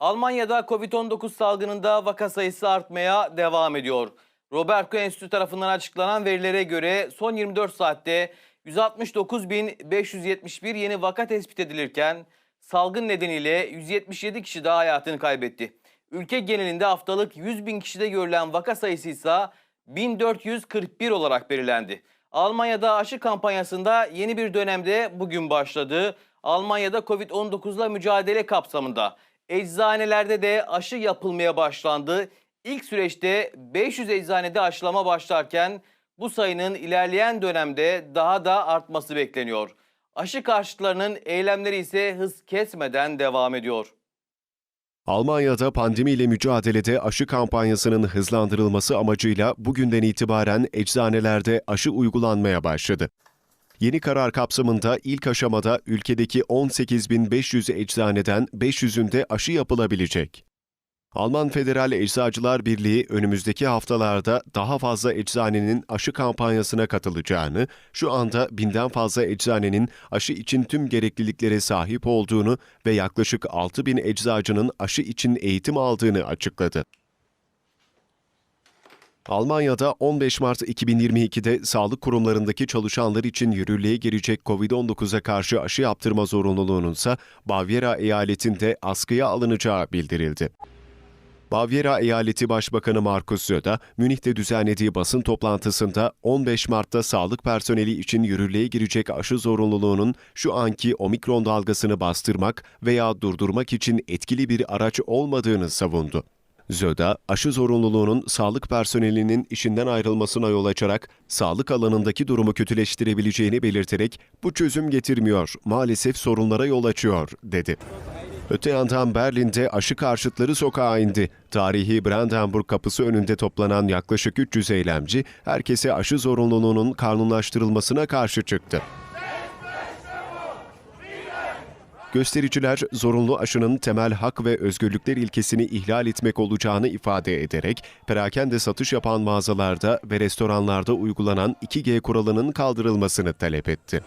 Almanya'da Covid-19 salgınında vaka sayısı artmaya devam ediyor. Robert Koch Enstitü tarafından açıklanan verilere göre son 24 saatte 169.571 yeni vaka tespit edilirken salgın nedeniyle 177 kişi daha hayatını kaybetti. Ülke genelinde haftalık 100 bin kişide görülen vaka sayısı ise 1441 olarak belirlendi. Almanya'da aşı kampanyasında yeni bir dönemde bugün başladı. Almanya'da Covid-19 ile mücadele kapsamında eczanelerde de aşı yapılmaya başlandı. İlk süreçte 500 eczanede aşılama başlarken bu sayının ilerleyen dönemde daha da artması bekleniyor. Aşı karşıtlarının eylemleri ise hız kesmeden devam ediyor. Almanya'da pandemiyle mücadelede aşı kampanyasının hızlandırılması amacıyla bugünden itibaren eczanelerde aşı uygulanmaya başladı. Yeni karar kapsamında ilk aşamada ülkedeki 18.500 eczaneden 500'ünde aşı yapılabilecek. Alman Federal Eczacılar Birliği önümüzdeki haftalarda daha fazla eczanenin aşı kampanyasına katılacağını, şu anda binden fazla eczanenin aşı için tüm gerekliliklere sahip olduğunu ve yaklaşık 6 bin eczacının aşı için eğitim aldığını açıkladı. Almanya'da 15 Mart 2022'de sağlık kurumlarındaki çalışanlar için yürürlüğe girecek COVID-19'a karşı aşı yaptırma zorunluluğunun ise Bavyera eyaletinde askıya alınacağı bildirildi. Bavyera Eyaleti Başbakanı Markus Söder, Münih'te düzenlediği basın toplantısında 15 Mart'ta sağlık personeli için yürürlüğe girecek aşı zorunluluğunun şu anki omikron dalgasını bastırmak veya durdurmak için etkili bir araç olmadığını savundu. Zöda, aşı zorunluluğunun sağlık personelinin işinden ayrılmasına yol açarak sağlık alanındaki durumu kötüleştirebileceğini belirterek bu çözüm getirmiyor, maalesef sorunlara yol açıyor, dedi. Öte yandan Berlin'de aşı karşıtları sokağa indi. Tarihi Brandenburg kapısı önünde toplanan yaklaşık 300 eylemci, herkese aşı zorunluluğunun kanunlaştırılmasına karşı çıktı. Göstericiler zorunlu aşının temel hak ve özgürlükler ilkesini ihlal etmek olacağını ifade ederek perakende satış yapan mağazalarda ve restoranlarda uygulanan 2G kuralının kaldırılmasını talep etti.